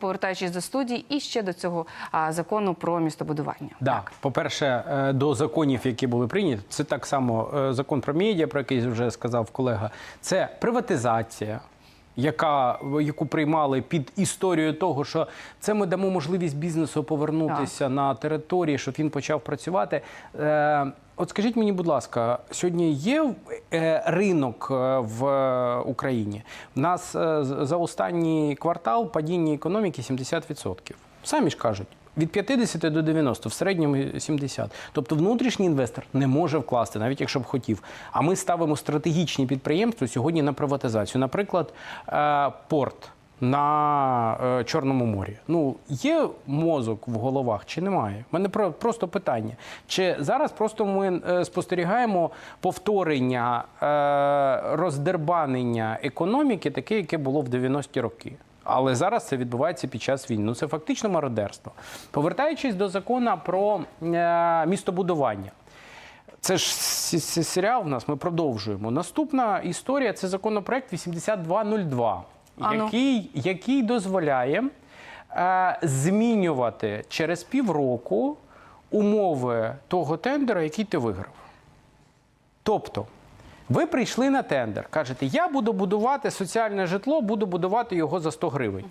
повертаючись до студії, і ще до цього закону про містобудування. Да. По-перше, е, до законів, які були прийняті, це так само е, закон про медіа, про який вже сказав колега. Це приватизація. Яка яку приймали під історією того, що це ми дамо можливість бізнесу повернутися на території, щоб він почав працювати. Е, от скажіть мені, будь ласка, сьогодні є ринок е, в е, Україні? У нас е, за останній квартал падіння економіки 70%. Самі ж кажуть. Від 50 до 90, в середньому 70. Тобто внутрішній інвестор не може вкласти, навіть якщо б хотів. А ми ставимо стратегічні підприємства сьогодні на приватизацію. Наприклад, е, порт на е, Чорному морі. Ну, є мозок в головах чи немає? У мене про- просто питання. Чи зараз просто ми е, спостерігаємо повторення е, роздербанення економіки, таке, яке було в 90-ті роки? Але зараз це відбувається під час війни. Ну це фактично мародерство. Повертаючись до закону про містобудування. Це ж серіал в нас, ми продовжуємо. Наступна історія це законопроект 8202, Ну. який, який дозволяє е, змінювати через півроку умови того тендера, який ти виграв. Тобто, ви прийшли на тендер, кажете, я буду будувати соціальне житло, буду будувати його за 100 гривень.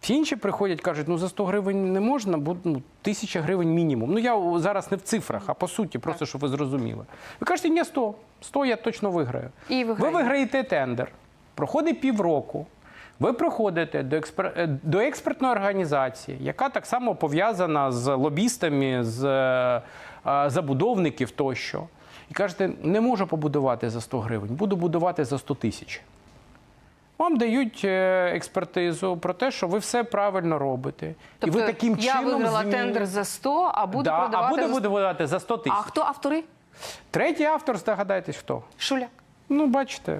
Всі інші приходять, кажуть, ну за 100 гривень не можна, бо ну, тисяча гривень мінімум. Ну я зараз не в цифрах, а по суті, просто щоб ви зрозуміли. Ви кажете, ні, 100, 100 я точно виграю. І ви виграєте. виграєте тендер, проходить півроку. Ви приходите до, експер... е, до експертної організації, яка так само пов'язана з лобістами, з е, забудовників тощо. І кажете, не можу побудувати за 100 гривень, буду будувати за 100 тисяч. Вам дають е, експертизу про те, що ви все правильно робите. Тобто і ви таким я чином виграла змінюєте- тендер за 100, а буду да, продавати а буде за 100. будувати за 100 А хто автори? Третій автор, здогадайтесь, хто? Шуляк. Ну, бачите,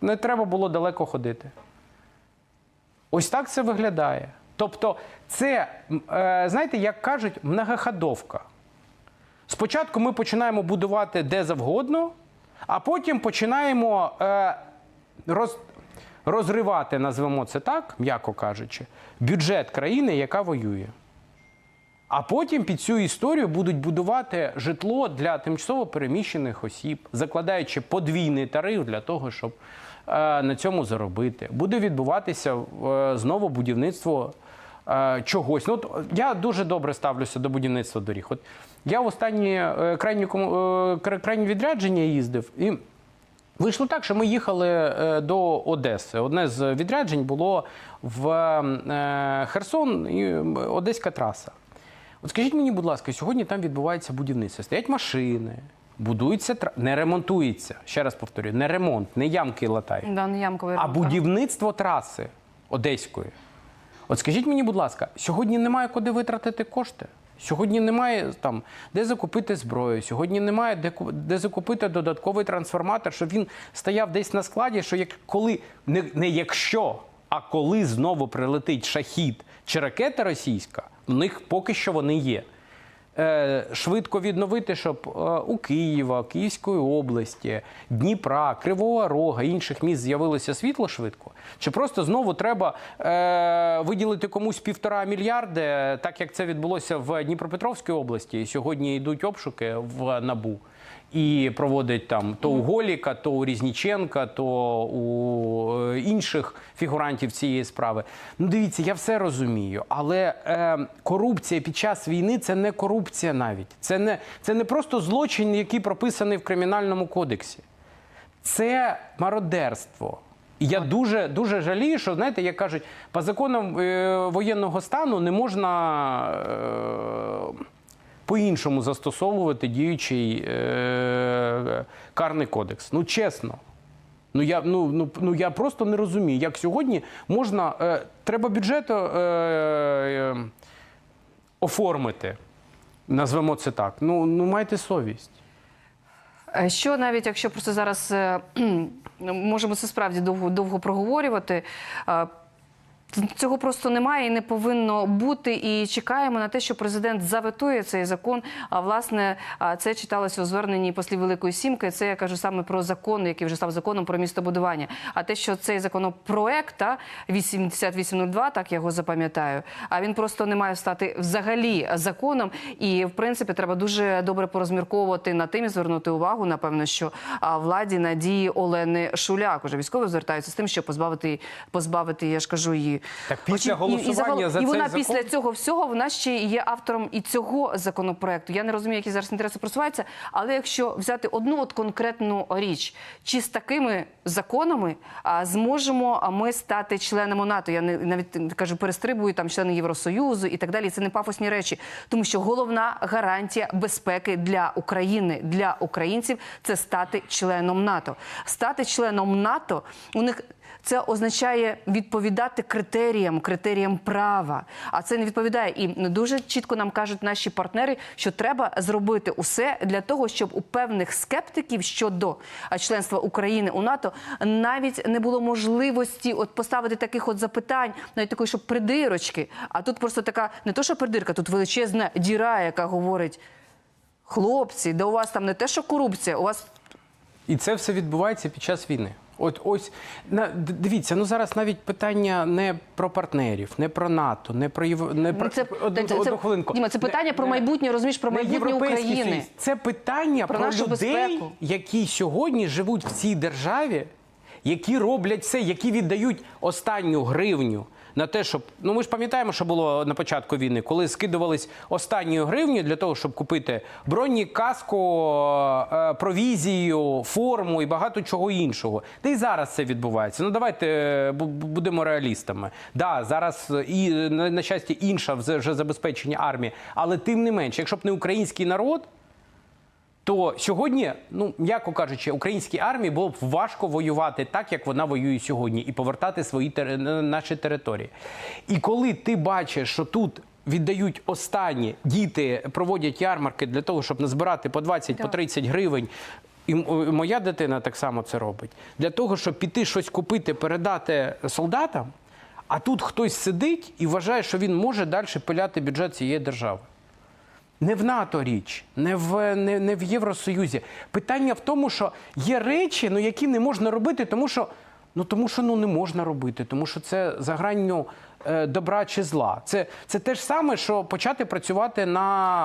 не треба було далеко ходити. Ось так це виглядає. Тобто, це, е, знаєте, як кажуть, многоходовка. Спочатку ми починаємо будувати де завгодно, а потім починаємо е, роз, розривати, назвемо це так, м'яко кажучи, бюджет країни, яка воює. А потім під цю історію будуть будувати житло для тимчасово переміщених осіб, закладаючи подвійний тариф для того, щоб на цьому заробити. Буде відбуватися е, знову будівництво е, чогось. Ну, от я дуже добре ставлюся до будівництва доріг. От я в останні е, крайні, е, відрядження їздив і. Вийшло так, що ми їхали е, до Одеси. Одне з відряджень було в е, Херсон і Одеська траса. От скажіть мені, будь ласка, сьогодні там відбувається будівництво. Стоять машини, будується не ремонтується. Ще раз повторюю, не ремонт, не ямки латають, Да, не ямковий а ремонт. будівництво траси Одеської. От скажіть мені, будь ласка, сьогодні немає куди витратити кошти. Сьогодні немає там де закупити зброю. Сьогодні немає де, де закупити додатковий трансформатор, щоб він стояв десь на складі. Що як коли не, не якщо, а коли знову прилетить шахід чи ракета російська, в них поки що вони є. Е, швидко відновити, щоб е, у Києва, Київської області, Дніпра, Кривого Рога, інших міст з'явилося світло швидко? Чи просто знову треба е, виділити комусь півтора мільярди, так як це відбулося в Дніпропетровській області? І сьогодні йдуть обшуки в НАБУ і проводять там то у Голіка, то у Різніченка, то у е, інших фігурантів цієї справи. Ну, дивіться, я все розумію, але е, корупція під час війни це не корупція навіть. Це не, це не просто злочин, який прописаний в кримінальному кодексі. Це мародерство. І я дуже дуже жалію, що знаєте, як кажуть, по законам е, воєнного стану не можна е, по-іншому застосовувати діючий е, карний кодекс. Ну чесно. Ну я, ну, ну, ну я просто не розумію, як сьогодні можна. Е, треба бюджет е, е, оформити. Назвемо це так. Ну, ну майте совість. Е, Що навіть якщо просто зараз е, можемо це справді довго довго проговорювати. Цього просто немає і не повинно бути. І чекаємо на те, що президент заветує цей закон. А власне це читалося у зверненні послів Великої Сімки. Це я кажу саме про закон, який вже став законом про містобудування. А те, що цей законопроект та 8082, так я його запам'ятаю. А він просто не має стати взагалі законом. І в принципі треба дуже добре порозмірковувати над тим і звернути увагу. Напевно, що владі надії Олени Шуляк уже військові звертаються з тим, щоб позбавити позбавити, я ж кажу, її Так після Очі- і- і, голосування завал- за і цей вона закон? після цього всього вона ще є автором і цього законопроекту. Я не розумію, які зараз інтереси просуваються, але якщо взяти одну от конкретну річ, чи з такими законами а, зможемо а, ми стати членами НАТО? Я не навіть кажу, перестрибую там члени Євросоюзу і так далі. Це не пафосні речі, тому що головна гарантія безпеки для України, для українців це стати членом НАТО. Стати членом НАТО у них. Це означає відповідати критеріям, критеріям права. А це не відповідає. І дуже чітко нам кажуть наші партнери, що треба зробити усе для того, щоб у певних скептиків щодо членства України у НАТО навіть не було можливості от поставити таких от запитань, навіть такої, щоб придирочки. А тут просто така не то, що придирка, тут величезна діра, яка говорить: хлопці, да у вас там не те, що корупція, у вас І це все відбувається під час війни. От ось на дивіться, ну зараз навіть питання не про партнерів, не про НАТО, не про Єв... не про Ну, це, одну, це, одну це, хвилинку. Діма, це Не- питання про майбутнє, розумієш, про майбутнє України. Союз. Це питання Про про, людей, безпеку. які сьогодні живуть в цій державі, які роблять все, які віддають останню гривню. На те, щоб ну ми ж пам'ятаємо, що було на початку війни, коли скидувались останню гривню для того, щоб купити броні, каску, е, провізію, форму і багато чого іншого. Та й зараз це відбувається. Ну давайте е, бу- бу- будемо реалістами. Да, зараз е, і на, щастя інша вже забезпечення армії, але тим не менше, якщо б не український народ. То сьогодні, ну м'яко кажучи, українській армії було б важко воювати так, як вона воює сьогодні, і повертати свої наші території. І коли ти бачиш, що тут віддають останні діти, проводять ярмарки для того, щоб назбирати по 20 по 30 гривень. І моя дитина так само це робить для того, щоб піти щось купити, передати солдатам. А тут хтось сидить і вважає, що він може далі пиляти бюджет цієї держави. Не в НАТО річ, не в, не, не в Євросоюзі. Питання в тому, що є речі, ну, які не можна робити, тому що ну, тому що ну, не можна робити, тому що це за гранню е, добра чи зла. Це, це те ж саме, що почати працювати на,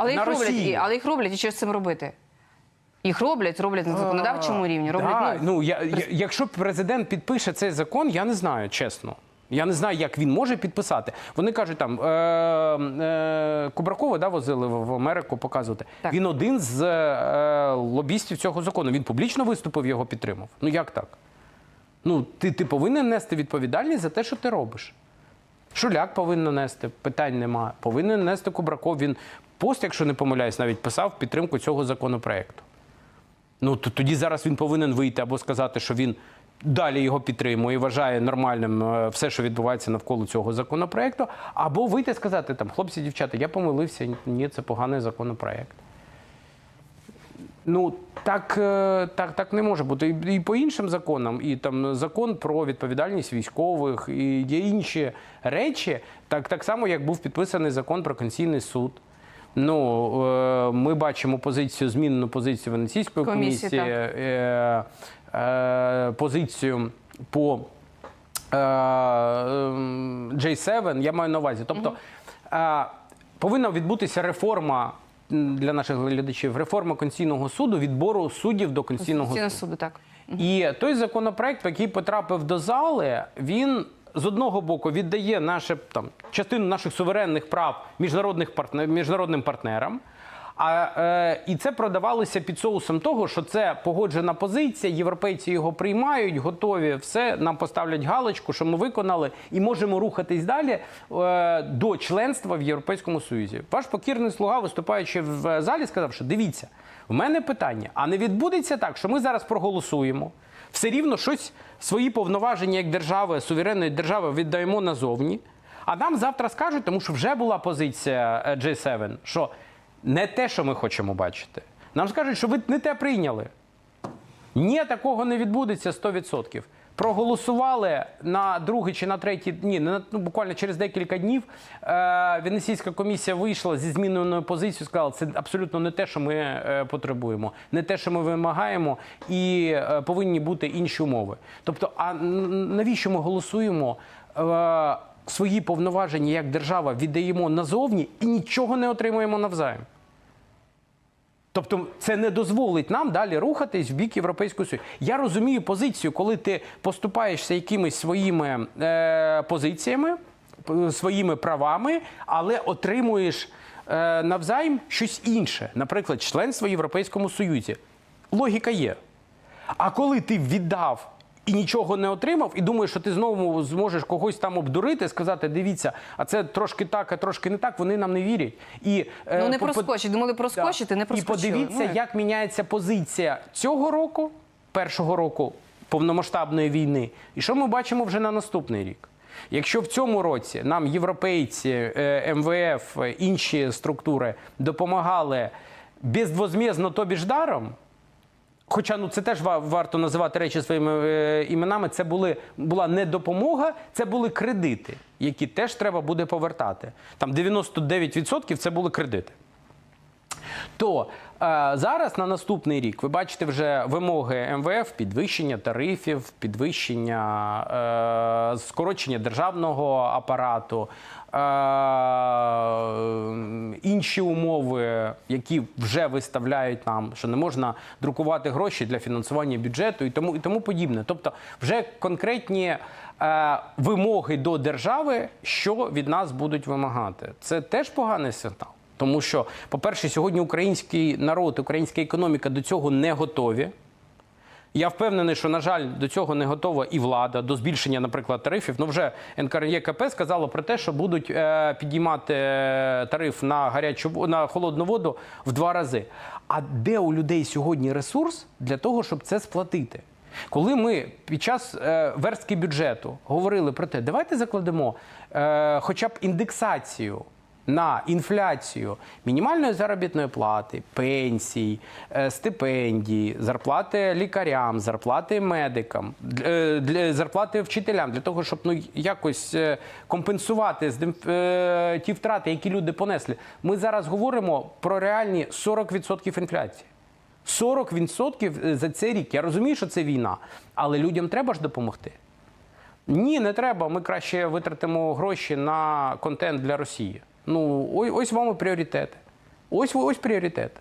Але на їх роблять, і, але їх роблять, і що з цим робити? Їх роблять, роблять на законодавчому рівні. Роблять, Да, ну, ну, я, я, якщо президент підпише цей закон, я не знаю, чесно. Я не знаю, як він може підписати. Вони кажуть, там е, е, Кубракова да, возили в Америку показувати. Так. Він один з е, лобістів цього закону. Він публічно виступив, його підтримав. Ну як так? Ну, ти, ти повинен нести відповідальність за те, що ти робиш. Шуляк повинен нести, питань немає. Повинен нести Кубраков. Він пост, якщо не помиляюсь, навіть писав підтримку цього законопроекту. Ну то тоді зараз він повинен вийти або сказати, що він далі його підтримує і вважає нормальним е, все, що відбувається навколо цього законопроекту, або вийти і сказати там, хлопці, дівчата, я помилився, ні, це поганий законопроект. Ну так, е, так, так не може бути. І, і по іншим законам, і там закон про відповідальність військових, і є інші речі, так, так само, як був підписаний закон про Конституційний суд. Ну, е, ми бачимо позицію, змінену позицію Венеційської Комісії, комісії, позицію по е, ем, J7, я маю на увазі. Тобто е, повинна відбутися реформа для наших глядачів, реформа Конституційного суду, відбору суддів до Конституційного суду. суду, так. І той законопроект, який потрапив до зали, він з одного боку віддає наше там частину наших суверенних прав міжнародних партнер, міжнародним партнерам. А, е, і це продавалося під соусом того, що це погоджена позиція, європейці його приймають, готові, все нам поставлять галочку, що ми виконали, і можемо рухатись далі е, до членства в Європейському Союзі. Ваш покірний слуга, виступаючи в залі, сказав, що дивіться, в мене питання: а не відбудеться так, що ми зараз проголосуємо, все рівно щось свої повноваження як держави, суверенної держави віддаємо назовні. А нам завтра скажуть, тому що вже була позиція е, G7, що не те, що ми хочемо бачити. Нам скажуть, що ви не те прийняли. Ні, такого не відбудеться 100%. Проголосували на другий чи на третій ні, на- ну, буквально через декілька днів. Е, Венеційська комісія вийшла зі зміненою позицією, сказала, це абсолютно не те, що ми е, потребуємо, не те, що ми вимагаємо, і е, повинні бути інші умови. Тобто, а навіщо ми голосуємо? Е, свої повноваження як держава віддаємо назовні і нічого не отримуємо навзаєм. Тобто це не дозволить нам далі рухатись в бік Європейської Союзу. Я розумію позицію, коли ти поступаєшся якимись своїми е, позиціями, своїми правами, але отримуєш е, навзаєм щось інше, наприклад, членство в Європейському Союзі. Логіка є. А коли ти віддав і нічого не отримав, і думаєш, що ти знову зможеш когось там обдурити, сказати, дивіться, а це трошки так, а трошки не так, вони нам не вірять. І, е, Ну не по- проскочить. Думали проскочити, не і подивіться, Ну, як? міняється позиція цього року, першого року повномасштабної війни, і що ми бачимо вже на наступний рік. Якщо в цьому році нам європейці, е, МВФ, е, інші структури допомагали безвозмездно, тобі ж даром, Хоча ну це теж ва- варто називати речі своїми е, іменами. Це були була не допомога, це були кредити, які теж треба буде повертати. Там 99% це були кредити. То е, зараз на наступний рік ви бачите вже вимоги МВФ, підвищення тарифів, підвищення е, скорочення державного апарату, е, інші умови, які вже виставляють нам, що не можна друкувати гроші для фінансування бюджету і тому, і тому подібне. Тобто, вже конкретні вимоги до держави, що від нас будуть вимагати. Це теж поганий сигнал. Тому що, по-перше, сьогодні український народ, українська економіка до цього не готові. Я впевнений, що, на жаль, до цього не готова і влада, до збільшення, наприклад, тарифів. Ну, вже НКРЄКП сказало про те, що будуть е, підіймати е, тариф на гарячу на холодну воду в два рази. А де у людей сьогодні ресурс для того, щоб це сплатити? Коли ми під час е, верстки бюджету говорили про те, давайте закладемо хоча б індексацію на інфляцію мінімальної заробітної плати, пенсій, е, стипендій, зарплати лікарям, зарплати медикам, е, для- зарплати вчителям для того, щоб ну якось е, компенсувати е, ті втрати, які люди понесли. Ми зараз говоримо про реальні 40% інфляції. 40% за цей рік. Я розумію, що це війна, але людям треба ж допомогти. Ні, не треба. Ми краще витратимо гроші на контент для Росії. Ну, ось, вам і пріоритети. Ось ось пріоритети.